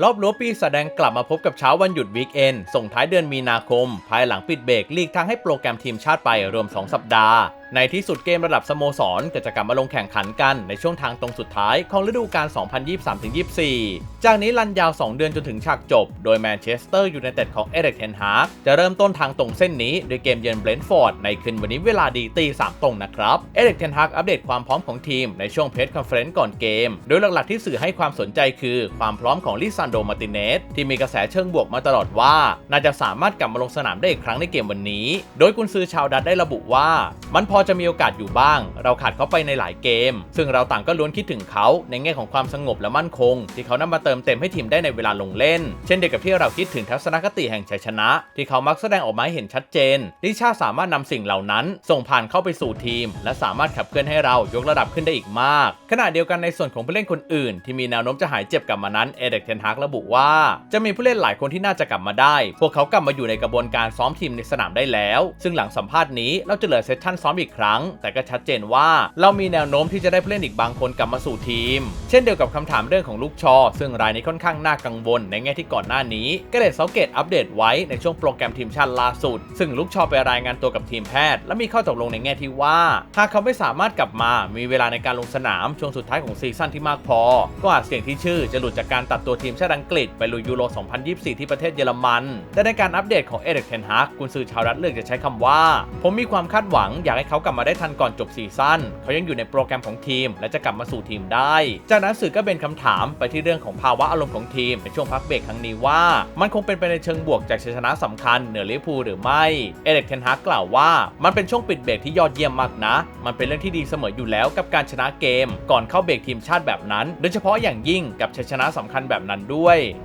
รอบรั้วปีแสดงกลับมาพบกับเช้าวันหยุดวีคเอนส่งท้ายเดือนมีนาคม ภายหลังปิดเบรกลีกทางให้โปรแกรมทีมชาติไปรวม 2 สัปดาห์ ในที่สุดเกมระดับสโมสรก็จะกลับมาลงแข่งขันกันในช่วงทางตรงสุดท้ายของฤดูกาล 2023-24 จากนี้ลันยาว 2 เดือนจนถึงฉากจบ โดยแมนเชสเตอร์ยูไนเต็ดของเอเร็กเทนฮากจะเริ่มต้นทางตรงเส้นนี้ด้วยเกมเยือนเบรนท์ฟอร์ดในคืนวันนี้เวลาดีตีสามตรงนะครับเอเร็กเทนฮากอัปเดตความพร้อมของทีมในช่วงเพจคอนเฟรนซ์ก่อนเกม โดยหลักๆที่สื่อให้ความสนใจคือความพร้อมของลิซนโดมาติเนสที่มีกระแสเชิงบวกมาตลอดว่า น่าจะสามารถกลับมาลงสนามได้อีกครั้งในเกมวันนี้ โดยกุนซือชาวดัตได้ระบุว่า มันพอจะมีโอกาสอยู่บ้าง เราขาดเขาไปในหลายเกม ซึ่งเราต่างก็ล้วนคิดถึงเขาในแง่ของความสงบและมั่นคง ที่เขานำมาเติมเต็มให้ทีมได้ในเวลาลงเล่น เช่นเดียวกับที่เราคิดถึงทัศนคติแห่งชัยชนะ ที่เขามักแสดงออกมาให้เห็นชัดเจนลิชาสามารถนำสิ่งเหล่านั้น ส่งผ่านเข้าไปสู่ทีม และสามารถขับเคลื่อนให้เรายกระดับขึ้นได้อีกมาก ขณะเดียวกันในส่วนของผู้เล่นคนอื่น ที่มีแนวโน้มจะหายเจ็บกลับมานั้นเอเด็กเทนฮากระบุว่า จะมีผู้เล่นหลายคนที่น่าจะกลับมาได้ พวกเขากลับมาอยู่ในกระบวนการซ้อมทีมในสนามได้แล้ว ซึ่งหลังสัมภาษณ์นี้เราจะเหลือเซสชั่นซ้อมอีกครั้ง แต่ก็ชัดเจนว่าเรามีแนวโน้มที่จะได้ผู้เล่นอีกบางคนกลับมาสู่ทีม เช่นเดียวกับคำถามเรื่องของลูกชอ ซึ่งรายนี้ค่อนข้างน่ากังวล ในแง่ที่ก่อนหน้านี้ก็ได้สังเกตอัปเดตไว้ในช่วงโปรแกรมทีมชาติล่าสุด ซึ่งลูกชอไปรายงานตัวกับทีมแพทย์ และมีข้อตกลงในแง่ที่ว่าหากเขาไม่สามารถกลับมามีเวลาในการลงสนามช่วงสุดท้ายของซีซั่นที่มากพอ ก็อาจเสี่ยงที่ชื่อจะหลุดจากการตัดตัวทีมชาติอังกฤษไปลุยยูโร 2024 ที่ประเทศเยอรมัน แต่ในการอัปเดตของเอเด็กเทนฮากกุนซือชาวรัฐเลือกจะใช้คำว่า ผมมีความคาดหวังอยากให้เขากลับมาได้ทันก่อนจบซีซั่นเขายังอยู่ในโปรแกรมของทีม และจะกลับมาสู่ทีมได้ จากนั้นสื่อก็เป็นคำถามไปที่เรื่องของภาวะอารมณ์ของทีมในช่วงพักเบรกครั้งนี้ว่า มันคงเป็นไปในเชิงบวกจากชัยชนะสำคัญเหนือลิเวอร์พูลหรือไม่เอเด็กเทนฮากกล่าวว่า มันเป็นช่วงปิดเบรกที่ยอดเยี่ยมมากนะ มันเป็นเรื่องที่ดีเสมออยู่แล้วกับการชนะเกม ก่อนเข้าเบรกทีมชาติแบบนั้น โดยเฉพาะอย่างยิ่งกับชัยชนะสำคัญแบบนั้นด้วย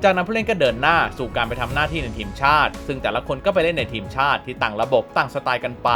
จากนั้นผู้เล่นก็เดินหน้าสู่การไปทำหน้าที่ในทีมชาติ ซึ่งแต่ละคนก็ไปเล่นในทีมชาติที่ต่างระบบต่างสไตล์กันไป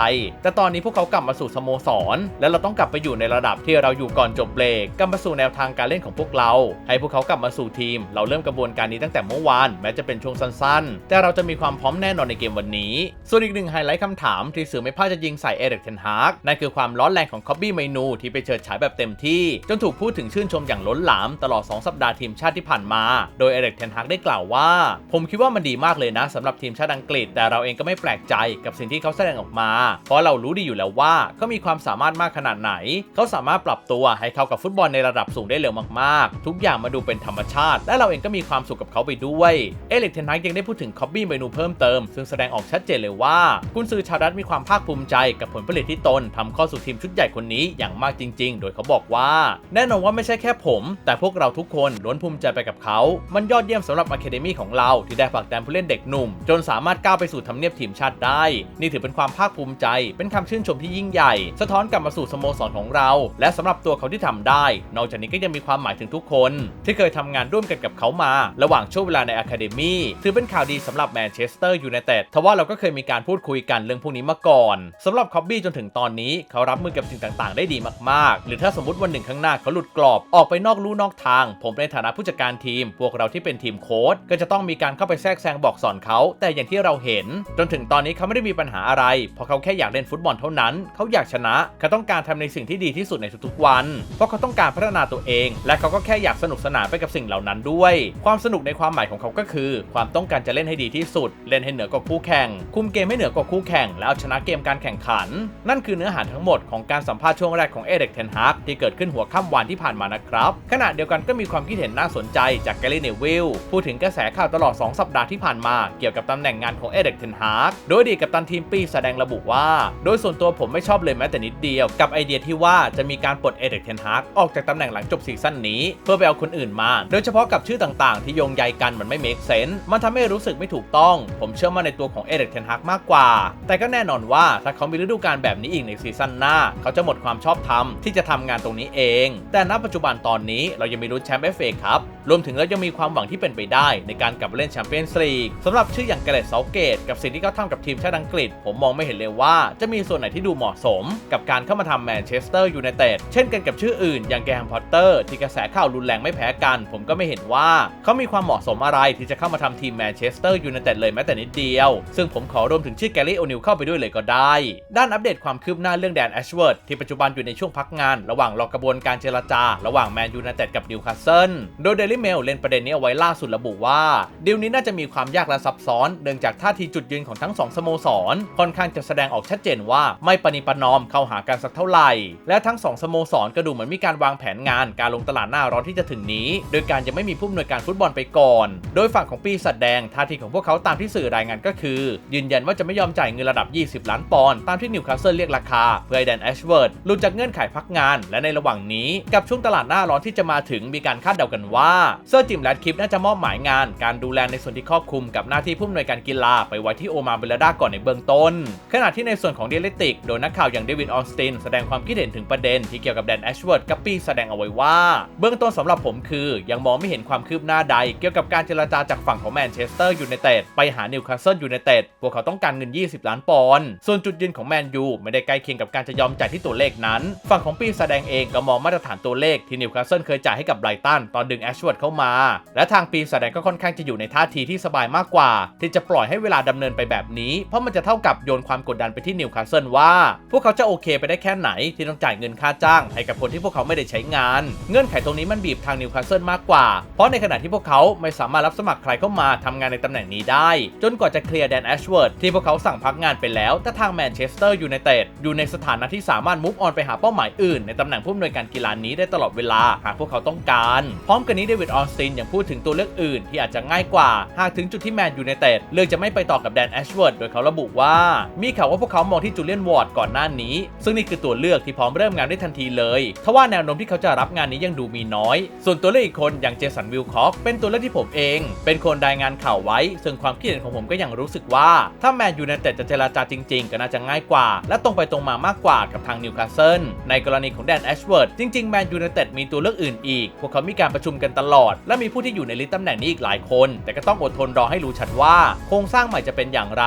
แต่ตอนนี้พวกเขากลับมาสู่สโมสร และเราต้องกลับไปอยู่ในระดับที่เราอยู่ก่อนจบเบรกกลับมาสู่แนวทางการเล่นของพวกเรา ให้พวกเขากลับมาสู่ทีม เราเริ่มกระบวนการนี้ตั้งแต่เมื่อวานแม้จะเป็นช่วงสั้นๆ แต่เราจะมีความพร้อมแน่นอนในเกมวันนี้ ส่วนอีกหนึ่งไฮไลท์คำถามที่สื่อไม่พลาดจะยิงใส่เอเด็กเทนฮากนั่นคือความร้อนแรงของคอบบี้เมนูที่ไปเฉิดฉายแบบเต็มที่ จนถูกพูดถึงชื่นชมอย่างล้นหลามตลอด 2 สัปดาห์ทีมชาติที่ผ่านมาโดยเอเด็กเทนฮากได้กล่าวว่า ผมคิดว่ามันดีมากเลยนะสำหรับทีมชาติอังกฤษ แต่เราเองก็ไม่แปลกใจกับสิ่งที่เขาแสดงออกมา เพราะเรารู้ดีอยู่แล้วว่าเขามีความสามารถมากขนาดไหน เขาสามารถปรับตัวให้เข้ากับฟุตบอลในระดับสูงได้เร็วมากๆ ทุกอย่างมาดูเป็นธรรมชาติ และเราเองก็มีความสุขกับเขาไปด้วยเอเล็กเทนฮากยังได้พูดถึงคอบบี้เมนูเพิ่มเติม ซึ่งแสดงออกชัดเจนเลยว่าคุณซือชาวรัฐมีความภาคภูมิใจกับผลผลิตที่ตนทำข้าสู่ทีมชุดใหญ่คนนี้อย่างมากจริง ๆ โดยเขาบอกว่า แน่นอนว่าไม่ใช่แค่ผม แต่พวกเราทุกคนล้วนภูมิใจไปกับเขามันยอดเยี่ยมสำหรับอะคาเดมี่ของเราที่ได้ผลักดันผู้เล่นเด็กหนุ่ม จนสามารถก้าวไปสู่ทำเนียบทีมชาติได้ นี่ถือเป็นความภาคภูมิใจ เป็นคำชื่นชมที่ยิ่งใหญ่ สะท้อนกลับมาสู่สโมสรของเรา และสำหรับตัวเขาที่ทำได้ นอกจากนี้ก็ยังมีความหมายถึงทุกคน ที่เคยทำงานร่วมกันกับเขามา ระหว่างช่วงเวลาในอะคาเดมี่ถือเป็นข่าวดีสำหรับแมนเชสเตอร์ยูไนเต็ดทว่าเราก็เคยมีการพูดคุยกันเรื่องพวกนี้มาก่อนสำหรับคอบบี้จนถึงตอนนี้เขารับมือกับสิ่งต่างๆ ได้ดีมากๆ หรือถ้าสมมติวันหนึ่งข้างหน้าเขาหลุดกรอบออกไปนอกลู่นอกทาง ผมในฐานะผู้จัดการทีมพวกเราที่เป็นทีมโค้ชก็จะต้องมีการเข้าไปแทรกแซงบอกสอนเขา แต่อย่างที่เราเห็น จนถึงตอนนี้เขาไม่ได้มีปัญหาอะไร เพราะเขาแค่อยากเล่นฟุตบอลเท่านั้น เขาอยากชนะ เขาต้องการทำในสิ่งที่ดีที่สุดในทุกๆวัน เพราะเขาต้องการพัฒนาตัวเอง และเขาก็แค่อยากสนุกสนานไปกับสิ่งเหล่านั้นด้วย ความสนุกในความหมายของเขาก็คือ ความต้องการจะเล่นให้ดีที่สุด เล่นให้เหนือกว่าคู่แข่ง คุมเกมให้เหนือกว่าคู่แข่ง แล้วเอาชนะเกมการแข่งขัน นั่นคือเนื้อหาทั้งหมดของการสัมภาษณ์ช่วงแรกของเอเด็กเทนฮากที่เกิดขึ้นหัวค่ำวันที่ผ่านมานะครับขณะเดียวกันก็มีความคิดเห็นน่าสนใจจากแกลเนวิลพูดถึงกระแสข่าวตลอด 2 สัปดาห์ที่ผ่านมาเกี่ยวกับตำแหน่งงานของเอเด็กเทนฮาร์กโดยดีกัปตันทีมปีแสดงระบุว่า โดยส่วนตัวผมไม่ชอบเลยแม้แต่นิดเดียว กับไอเดียที่ว่าจะมีการปลดเอเด็กเทนฮาร์กออกจากตำแหน่งหลังจบซีซั่นนี้ เพื่อไปเอาคนอื่นมา โดยเฉพาะกับชื่อต่างๆ ที่โยงใยกันมันไม่เมคเซนส์มันทำให้รู้สึกไม่ถูกต้อง ผมเชื่อมั่นในตัวของเอเด็กเทนฮาร์กมากกว่า แต่ก็แน่นอนว่าถ้าเขามีฤดูกาลแบบนี้อีกในซีซั่นหน้า เขาจะหมดความชอบธรรมที่จะทำงานตรงนี้เอง แต่ณปัจจุบันตอนนี้เรายังมีลุ้นแชมป์เอฟเอครับรวมถึงเรายังมีความหวังที่เป็นไปได้ ในการกลับมาเล่นแชมเปี้ยนส์ลีกสำหรับชื่ออย่างเกเรตเซาเกต กับสิ่งที่เขาทำกับทีมชาติอังกฤษ ผมมองไม่เห็นเลยว่าจะมีส่วนไหนที่ดูเหมาะสม กับการเข้ามาทำแมนเชสเตอร์ยูไนเต็ดเช่นกันกับชื่ออื่น อย่างแกรแฮมพอตเตอร์ที่กระแสข่าวรุนแรงไม่แพ้กัน ผมก็ไม่เห็นว่าเขามีความเหมาะสมอะไรที่จะเข้ามาทำทีมแมนเชสเตอร์ยูไนเต็ดเลยแม้แต่นิดเดียว ซึ่งผมขอรวมถึงชื่อแกลลี่โอนิลเข้าไปด้วยเลยก็ได้ ด้านอัปเดตความคืบหน้าเรื่องแดนแอชเวิร์ดที่ปัจจุบันอยู่ในช่วงพักงาน ระหว่างรอกระบวนการเจรจา ระหว่างแมนยูไนเต็ดกับนิวคาสเซิลโดยเดลิเมลเล่นประเด็นนนี้เอาไว้ล่าสุดระบุว่าดีลนี้น่าจะมีความยากและซับซ้อน เนื่องจากท่าทีจุดยืนของทั้งสองสโมสร ค่อนข้างจะแสดงออกชัดเจนว่าไม่ปณิปนอมเข้าหากันสักเท่าไหร่ และทั้งสองสโมสรก็ดูเหมือนมีการวางแผนงานการลงตลาดหน้าร้อนที่จะถึงนี้ โดยการยังไม่มีผู้อำนวยการฟุตบอลไปก่อน โดยฝั่งของปีศาจแดงท่าทีของพวกเขาตามที่สื่อรายงานก็คือ ยืนยันว่าจะไม่ยอมจ่ายเงินระดับ 20 ล้านปอนด์ตามที่นิวคาสเซิลเรียกราคา เพื่อให้แดนแอชเวิร์ดหลุดจากเงื่อนไขพักงาน และในระหว่างนี้กับช่วงตลาดหน้าร้อนที่จะมาถึงมีการคาดเดากันว่าเซอร์จิมแรดคลิปน่าจะมอบหมายงาน การดูแลในส่วนที่ครอบคลุมกับหน้าที่ผู้อำนวยการกีฬาไปไว้ที่โอมาเบลดาก่อนในเบื้องต้น ขณะที่ในส่วนของเดลิติกโดยนักข่าวอย่างเดวิดออสตินแสดงความคิดเห็นถึงประเด็นที่เกี่ยวกับแดนแอชเวิร์ดกับปีแสดงเอาไว้ว่า เบื้องต้นสำหรับผมคือ ยังมองไม่เห็นความคืบหน้าใด เกี่ยวกับการเจรจาจากฝั่งของแมนเชสเตอร์ยูไนเต็ดไปหานิวคาสเซิลยูไนเต็ดพวกเขาต้องการเงิน 20 ล้านปอนด์ส่วนจุดยืนของแมนยูไม่ได้ใกล้เคียงกับการจะยอมจ่ายที่ตัวเลขนั้น ฝั่งของปีแสดงเองก็มองมาตรฐานตัวเลขที่นิวคาสเซิลเคยจ่ายให้กับไบรตันตอนดึงแอชเวิร์ดเข้ามาและทางปีศาจแดงก็ค่อนข้างจะอยู่ในท่าทีที่สบายมากกว่า ที่จะปล่อยให้เวลาดำเนินไปแบบนี้ เพราะมันจะเท่ากับโยนความกดดันไปที่นิวคาสเซิลว่า พวกเขาจะโอเคไปได้แค่ไหนที่ต้องจ่ายเงินค่าจ้าง ให้กับคนที่พวกเขาไม่ได้ใช้งาน เงื่อนไขตรงนี้มันบีบทางนิวคาสเซิลมากกว่า เพราะในขณะที่พวกเขาไม่สามารถรับสมัครใครเข้ามาทำงานในตำแหน่งนี้ได้ จนกว่าจะเคลียร์แดนแอชเวิร์ดที่พวกเขาสั่งพักงานไปแล้วแต่ทางแมนเชสเตอร์ยูไนเต็ดอยู่ในสถานะที่สามารถมุฟออนไปหาเป้าหมายอื่นในตำแหน่งผู้อำนวยการกีฬานี้ได้ตลอดเวลาหากพวกเขาต้องการ พร้อมกันนี้เดวิดออสตินยังพูดถึงตัวเลือกอื่นที่อาจจะง่ายกว่า หากถึงจุดที่แมนยูไนเต็ดเลือกจะไม่ไปต่อกับแดนแอชเวิร์ดโดยเขาระบุว่า มีข่าวว่าพวกเขามองที่จูเลียนวอร์ดก่อนหน้านี้ ซึ่งนี่คือตัวเลือกที่พร้อมเริ่มงานได้ทันทีเลยทว่าแนวโน้มที่เขาจะรับงานนี้ยังดูมีน้อย ส่วนตัวเลือกอีกคนอย่างเจสันวิลคอกเป็นตัวเลือกที่ผมเอง เป็นคนรายงานข่าวไว้ ซึ่งความคิดเห็นของผมก็ยังรู้สึกว่า ถ้าแมนยูไนเต็ดจะเจรจาจริง ๆ ก็น่าจะง่ายกว่า และตรงไปตรงมามากกว่ากับทางนิวคาสเซิลในกรณีของแดนแอชเวิร์ดจริงๆแมนยูไนเต็ดมีตัวเลือกอื่นอีกพวกเขามีการประชุมกันตลอดและมีผู้ที่อยู่ในลิสต์ตำแหน่งนี้อีกหลายคน แต่ก็ต้องอดทนรอให้รู้ชัดว่า โครงสร้างใหม่จะเป็นอย่างไร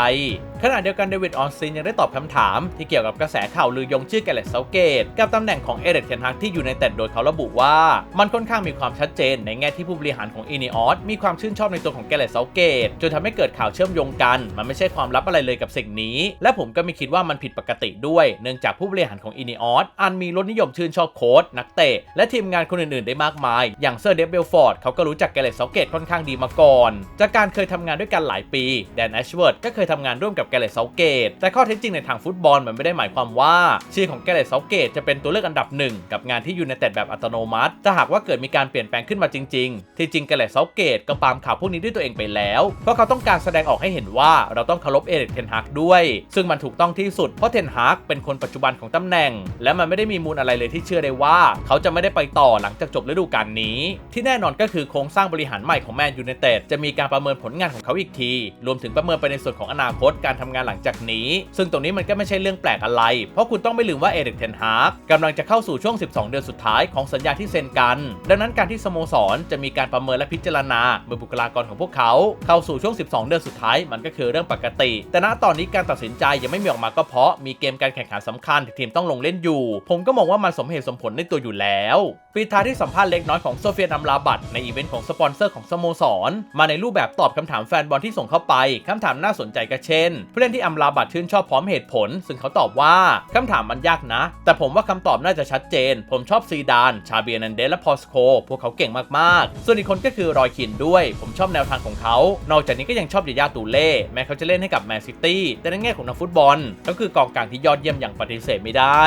ขณะเดียวกันเดวิดออนซินยังได้ตอบคำถาม ที่เกี่ยวกับกระแสข่าวลือยงชื่อแกเลตเซาเกตกับตำแหน่งของเอเดกเทนฮักที่อยู่ในเต็ดโดยเขาระบุว่ามันค่อนข้างมีความชัดเจนในแง่ที่ผู้บริหารของอินิออสมีความชื่นชอบในตัวของแกเลตเซาเกตจนทำให้เกิดข่าวเชื่อมโยงกัน มันไม่ใช่ความลับอะไรเลยกับสิ่งนี้ และผมก็ไม่คิดว่ามันผิดปกติด้วย เนื่องจากผู้บริหารของอินิออสอันมีรสนิยมชื่นชอบโค้ชนักเตะและทีมงานคนอื่นๆ ได้มากมาย อย่างเซอร์เดฟเบลฟอร์ดเขาก็รู้จักแกเลตเซาเกตค่อนข้างดีมาก่อน จากการเคยทำงานด้วยกันหลายปีแดนแอชเวิร์ดก็เคยทำงานร่วมกับแกเลตเซาเกต แต่ข้อเท็จจริงในทางฟุตบอลมันไม่ได้หมายความว่า ชื่อของแกเลตเซาเกตจะเป็นตัวเลือกอันดับหนึ่งกับงานที่ยูไนเต็ดแบบอัตโนมัติถ้าหากว่าเกิดมีการเปลี่ยนแปลงขึ้นมาจริง ๆ ที่จริงแกเลตเซาเกตก็ปามข่าวพวกนี้ด้วยตัวเองไปแล้ว เพราะเขาต้องการแสดงออกให้เห็นว่าเราต้องเคารพเอริกเทนฮากด้วย ซึ่งมันถูกต้องที่สุดเพราะเทนฮากเป็นคนปัจจุบันของตำแหน่ง และมันไม่ได้มีมูลอะไรเลยที่เชื่อได้ว่า เขาจะไม่ได้ไปต่อหลังจากจบฤดูกาลนี้ ที่แน่นอนก็คือโครงสร้างบริหารใหม่ของแมนยูไนเต็ดจะมีการประเมินผลงานของเขาอีกที รวมถึงประเมินไปในส่วนของอนาคตการทำงานหลังจากนี้ ซึ่งตรงนี้มันก็ไม่ใช่เรื่องแปลกอะไร เพราะคุณต้องไม่ลืมว่าเอริกเทนฮาร์กกำลังจะเข้าสู่ช่วง 12 เดือนสุดท้ายของสัญญาที่เซ็นกัน ดังนั้นการที่สโมสรจะมีการประเมินและพิจารณาเมื่อบุคลากรของพวกเขา เข้าสู่ช่วง 12 เดือนสุดท้ายมันก็คือเรื่องปกติ แต่ณตอนนี้การตัดสินใจยังไม่มีออกมาก็เพราะมีเกมการแข่งขันสำคัญที่ทีมต้องลงเล่นอยู่ ผมก็มองว่ามันสมเหตุสมผลในตัวอยู่แล้วปิดท้ายที่สัมภาษณ์เล็กน้อยของโซเฟียนัมลาบัตในอีเวนต์ของสปอนเซอร์ของสโมสร มาในรูปแบบตอบคำถามแฟนบอลที่ส่งเข้าไปคำถามน่าสนใจก็เช่นผู้เล่นที่อัมลาบัตชื่นชอบพร้อมเหตุผล ซึ่งเขาตอบว่าคำถามมันยากนะ แต่ผมว่าคำตอบน่าจะชัดเจน ผมชอบซีดาน ชาเบียนันเดสและพอสโค พวกเขาเก่งมากๆ ส่วนอีกคนก็คือรอยคินด้วย ผมชอบแนวทางของเขา นอกจากนี้ก็ยังชอบยายาตูเล่ แม้เขาจะเล่นให้กับแมนซิตี้ แต่ในแง่ของนักฟุตบอลเขาคือกองกลางที่ยอดเยี่ยมอย่างปฏิเสธไม่ได้